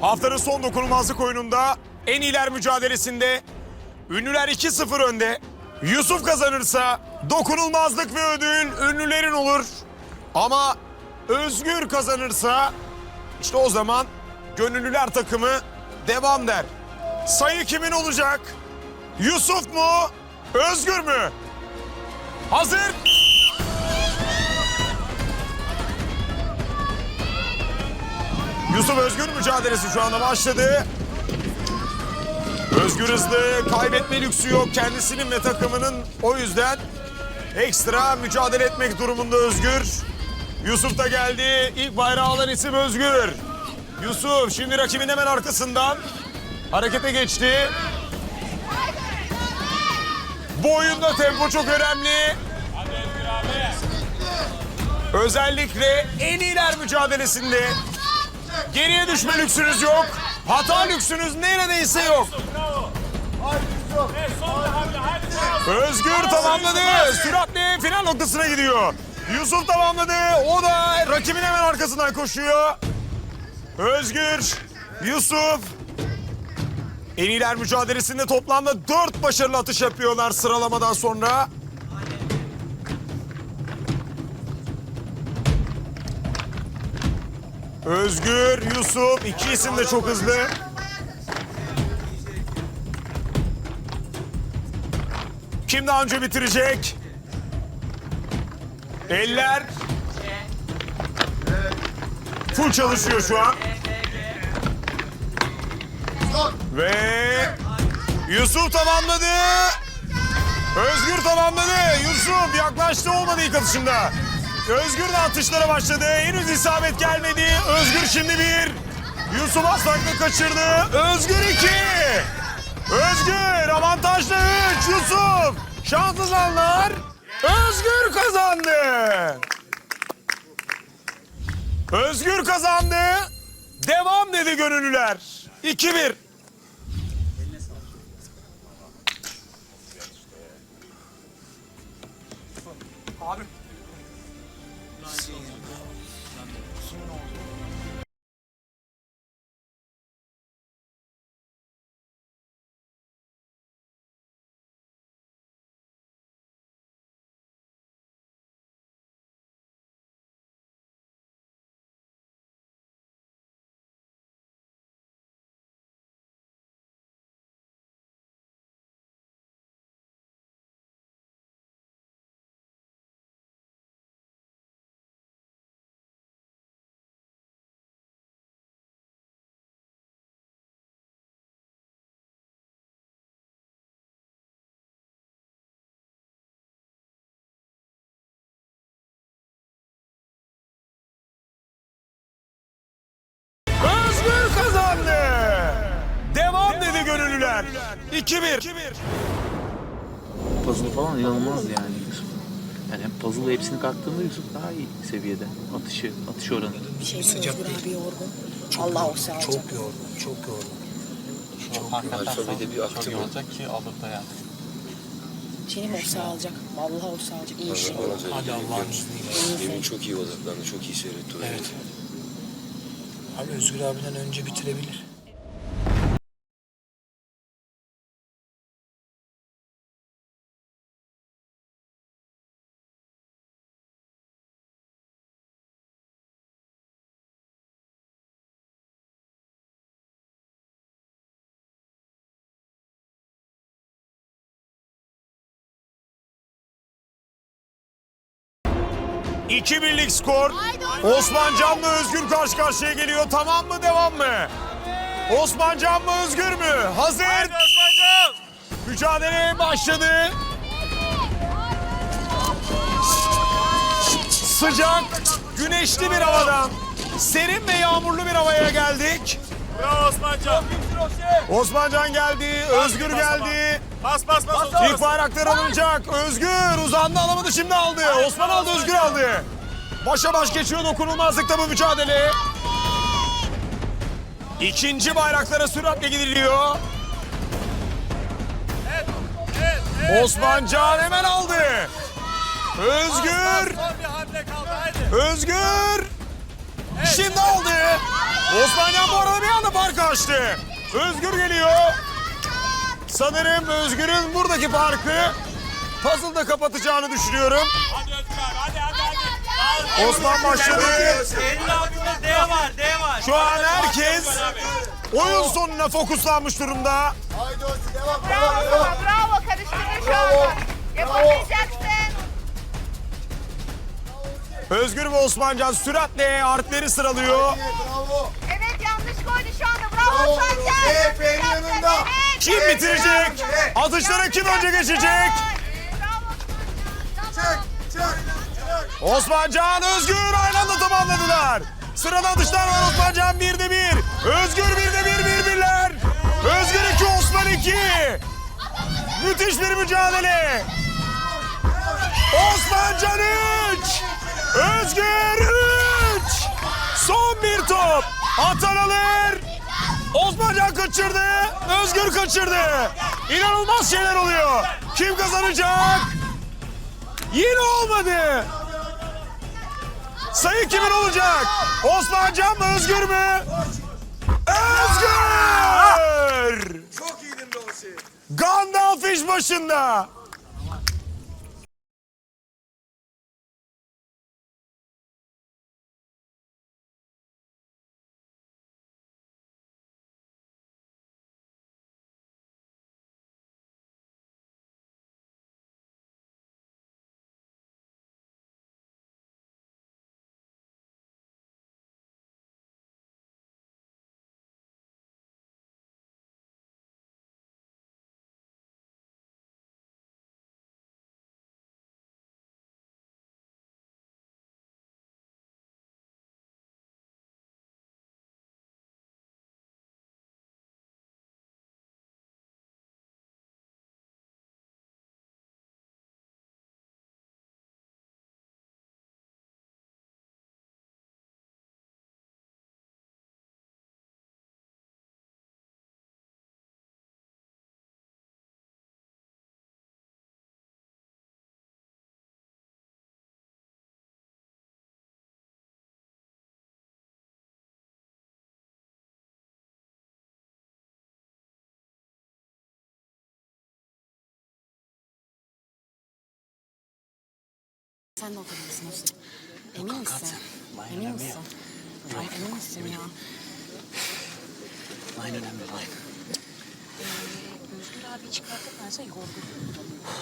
Haftanın son dokunulmazlık oyununda en iyiler mücadelesinde ünlüler 2-0 önde. Yusuf kazanırsa dokunulmazlık ve ödül ünlülerin olur. Ama Özgür kazanırsa işte o zaman gönüllüler takımı devam der. Sayı kimin olacak? Yusuf mu? Özgür mü? Hazır. Yusuf Özgür mücadelesi şu anda başladı. Özgür hızlı, kaybetme lüksü yok kendisinin ve takımının. O yüzden ekstra mücadele etmek durumunda Özgür. Yusuf da geldi. İlk bayrağı alan isim Özgür. Yusuf şimdi rakibin hemen arkasından harekete geçti. Bu oyunda tempo çok önemli. Özellikle en iyiler mücadelesinde geriye düşme lüksünüz yok. Hata lüksünüz neredeyse yok. Özgür tamamladı. Süratle final noktasına gidiyor. Yusuf tamamladı. O da rakibin hemen arkasından koşuyor. Özgür, Yusuf. En iyiler mücadelesinde toplamda dört başarılı atış yapıyorlar sıralamadan sonra. Özgür, Yusuf iki isim de çok hızlı. Kim daha önce bitirecek? Eller. Full çalışıyor şu an. Ve Yusuf tamamladı. Özgür tamamladı. Yusuf yaklaştı olmadı ilk atışında. Özgür de atışlara başladı. Henüz isabet gelmedi. Özgür şimdi bir. Yusuf Aslak'la kaçırdı. Özgür iki. Özgür avantajlı üç. Yusuf şanssız anlar. Özgür kazandı. Özgür kazandı. Devam dedi gönüllüler. 2-1. Özgür 2-1. Puzzle falan inanılmaz yani Yusuf. Yani hem puzzle hepsini kalktığında Yusuf daha iyi seviyede. Atışı, atış oranı. Bir şey Özgür abi yorgun. Allah o sağ Çok yorgun, çok yorgun. Alfabede bir aktı mı? Senin o sağ alacak. Vallahi o sağ alacak. İyi şey. Hadi Allah'ın izniyle. Emin çok iyi odaklandı, çok iyi seyretti. Evet. Abi Özgür abiden önce bitirebilir. İki birlik skor. Osman Can'la Özgür karşı karşıya geliyor. Tamam mı devam mı? Osman Can mı Özgür mü? Hazır. Mücadele başladı. Sıcak, güneşli bir havadan serin ve yağmurlu bir havaya geldik. Bravo Osmancan. Osman Can geldi, Özgür geldi. Bas bas bas. İlk bayraklar alınacak. Özgür uzandı alamadı şimdi aldı. Osman aldı Özgür aldı. Başa baş geçiyor dokunulmazlıkta bu mücadele. İkinci bayraklara süratle gidiliyor. Osman Can hemen aldı. Özgür. Son bir hamle kaldı haydi. Özgür. Şimdi aldı. Osmancan bu arada bir anda farkı açtı. Özgür geliyor. Sanırım Özgür'ün buradaki farkı puzzle'da kapatacağını düşünüyorum. Hadi Özgür abi hadi hadi hadi. Osman başladı. Eylül abimiz D var D var. Şu an herkes oyun sonuna fokuslanmış durumda. Bravo, bravo. Karıştırdın şu anda. Yapamayacaksın. Özgür ve Osmancan süratle harfleri sıralıyor. Evet yanlış koydu şu anda. Bravo Sancar. Evet. Kim bitirecek? Atışlara kim önce geçecek? Osmancan, Özgür aynı anda tamamladılar. Sırada atışlar var Osmancan bir de bir. Özgür bir de bir bir birler. Özgür iki, Osman iki. Müthiş bir mücadele. Osmancan üç. Özgür üç. Son bir top. Atan alır. Osmancan kaçırdı. Özgür kaçırdı. İnanılmaz şeyler oluyor. Kim kazanacak? Yine olmadı. Sayı kimin olacak? Osmancan mı Özgür mü? Özgür! Çok iyiydin Dosi. Gandalf iş başında. Sen de oturabilirsin Hüsnü. Emin misin? Emin misin? Ay, emin misin ya? Line önemli line. Özgür abi çıkartırlarsa yorgun.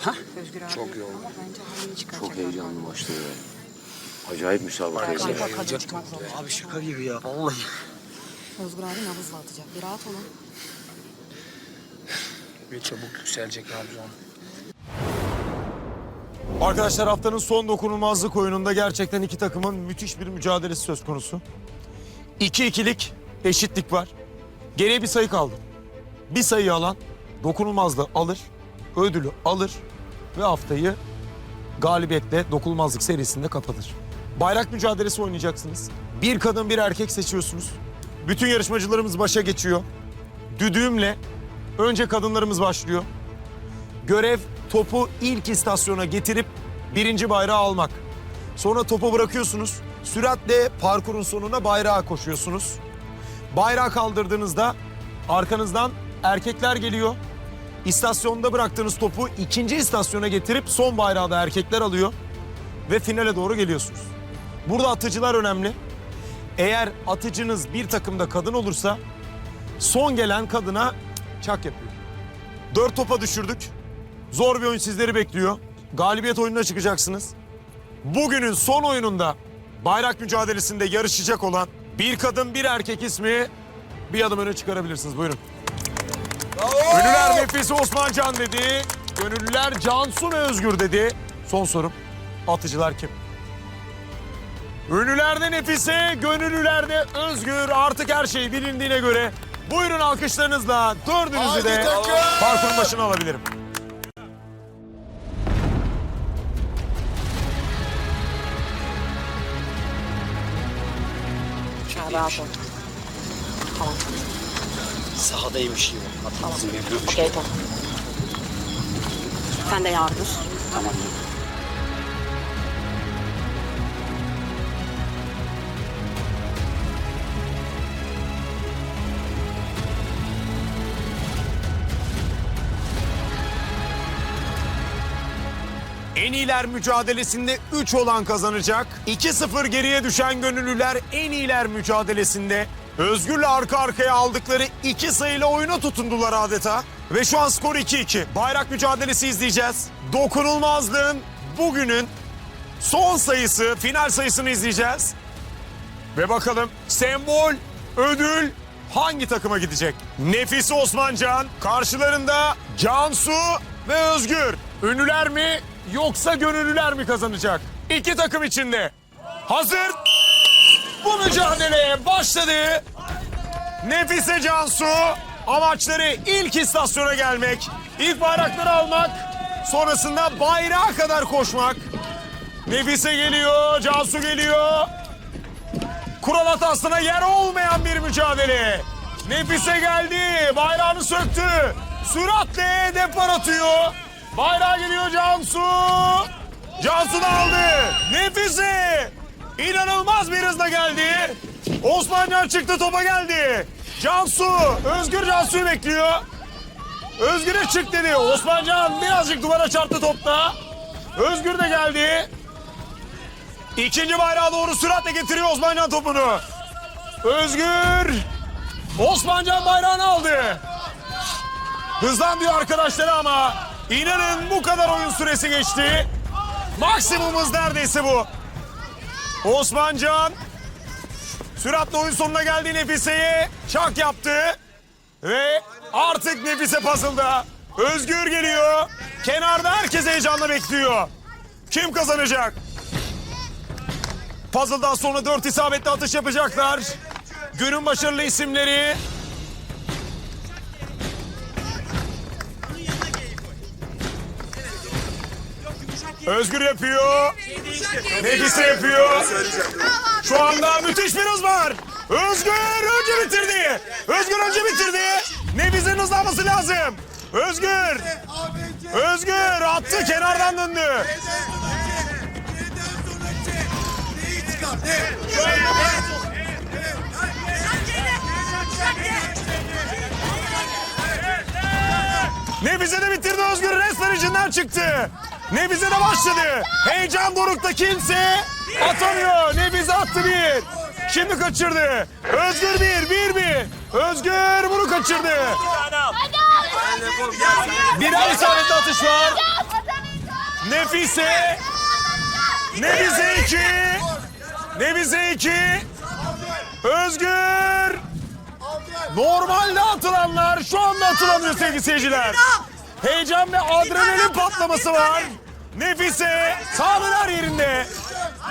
Ha? Özgür abi. Çok yorgun. Ama bence halini çıkartacak. Çok heyecanlı ya. Acayip müsabaka kadın çıkmak zorunda. Abi şaka gibi ya vallahi. Özgür abi nabızla atacak. Bir rahat olun. Bir çabuk yükselecek Trabzon. Arkadaşlar haftanın son dokunulmazlık oyununda gerçekten iki takımın müthiş bir mücadelesi söz konusu. 2-2'lik eşitlik var. Geriye bir sayı kaldı. Bir sayı alan dokunulmazlığı alır, ödülü alır ve haftayı galibiyetle dokunulmazlık serisinde kapatır. Bayrak mücadelesi oynayacaksınız. Bir kadın bir erkek seçiyorsunuz. Bütün yarışmacılarımız başa geçiyor. Düdüğümle önce kadınlarımız başlıyor. Görev topu ilk istasyona getirip birinci bayrağı almak. Sonra topu bırakıyorsunuz. Süratle parkurun sonuna bayrağa koşuyorsunuz. Bayrağı kaldırdığınızda arkanızdan erkekler geliyor. İstasyonda bıraktığınız topu ikinci istasyona getirip son bayrağı da erkekler alıyor. Ve finale doğru geliyorsunuz. Burada atıcılar önemli. Eğer atıcınız bir takımda kadın olursa son gelen kadına çak yapıyor. Dört topa düşürdük. Zor bir oyun sizleri bekliyor. Galibiyet oyununa çıkacaksınız. Bugünün son oyununda bayrak mücadelesinde yarışacak olan bir kadın bir erkek ismi bir adım öne çıkarabilirsiniz. Buyurun. Ünlüler nefisi Osman Can dedi. Gönüllüler Cansu ve Özgür dedi. Son sorum. Atıcılar kim? Ünlülerde Nefise, gönüllülerde Özgür. Artık her şey bilindiğine göre buyurun alkışlarınızla dördünüzü de parkurun başına alabilirim. Rahat ol. Tamam. Sahadaymış gibi. Tamam. Okey tamam. Sen de yardır. Tamam. En iyiler mücadelesinde 3 olan kazanacak. 2-0 geriye düşen gönüllüler en iyiler mücadelesinde Özgür'le arka arkaya aldıkları 2 sayıyla oyuna tutundular adeta. Ve şu an skor 2-2. Bayrak mücadelesi izleyeceğiz. Dokunulmazlığın bugünün son sayısı, final sayısını izleyeceğiz. Ve bakalım sembol, ödül hangi takıma gidecek? Nefisi Osmancan, karşılarında Cansu ve Özgür. Ünlüler mi yoksa gönüllüler mi kazanacak? İki takım içinde. Hazır. Bu mücadeleye başladı. Nefise Cansu amaçları ilk istasyona gelmek, ilk bayrakları almak, sonrasında bayrağa kadar koşmak. Nefise geliyor, Cansu geliyor. Kural hatasına yer olmayan bir mücadele. Nefise geldi. Bayrağını söktü. Süratle depar atıyor. Bayrağı geliyor Cansu. Cansu da aldı. Nefise. İnanılmaz bir hızla geldi. Osmancan çıktı topa geldi. Cansu. Özgür Cansu'yu bekliyor. Özgür'e çık dedi. Osmancan birazcık duvara çarptı topta. Özgür de geldi. İkinci bayrağa doğru süratle getiriyor Osmancan topunu. Özgür. Osmancan bayrağını aldı. Hızlan diyor arkadaşları ama inanın bu kadar oyun süresi geçti. Maksimum hız neredeyse bu. Osmancan süratle oyun sonuna geldi Nefise'ye. Çak yaptı. Ve artık Nefise puzzle'da. Özgür geliyor. Kenarda herkes heyecanla bekliyor. Kim kazanacak? Puzzle'dan sonra dört isabetli atış yapacaklar. Günün başarılı isimleri. Özgür yapıyor. Nefise yapıyor. Şu anda müthiş bir hız var. Özgür önce bitirdi. Özgür önce bitirdi. Nefise'nin hızlanması lazım. Özgür. Özgür attı kenardan döndü. Nefize de bitirdi Özgür resmen içinden çıktı. Nefize de başladı. Heyecan dorukta kimse atamıyor. Nefize attı bir. Şimdi kaçırdı. Özgür bir, bir bir. Özgür bunu kaçırdı. Birer isabetli atış var. Nefise. Nefize iki. Nefize iki. Özgür. Normalde atılanlar şu anda atılamıyor sevgili seyirciler. Heyecan ve adrenalin patlaması var. Nefise sağlığın her yerinde.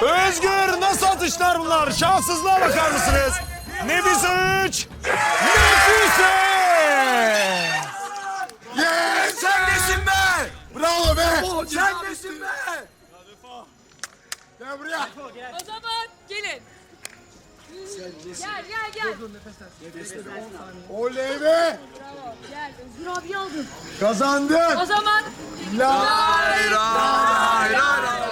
Özgür nasıl atışlar bunlar? Şanssızlığa bakar mısınız? Nefise 3. Nefise! Sen nesin be? Bravo be. Sen nesin be? Gel buraya. Gel gel gel. Oley be. Gel Özgür abi aldın. Kazandın. O zaman Lay lay lay lay.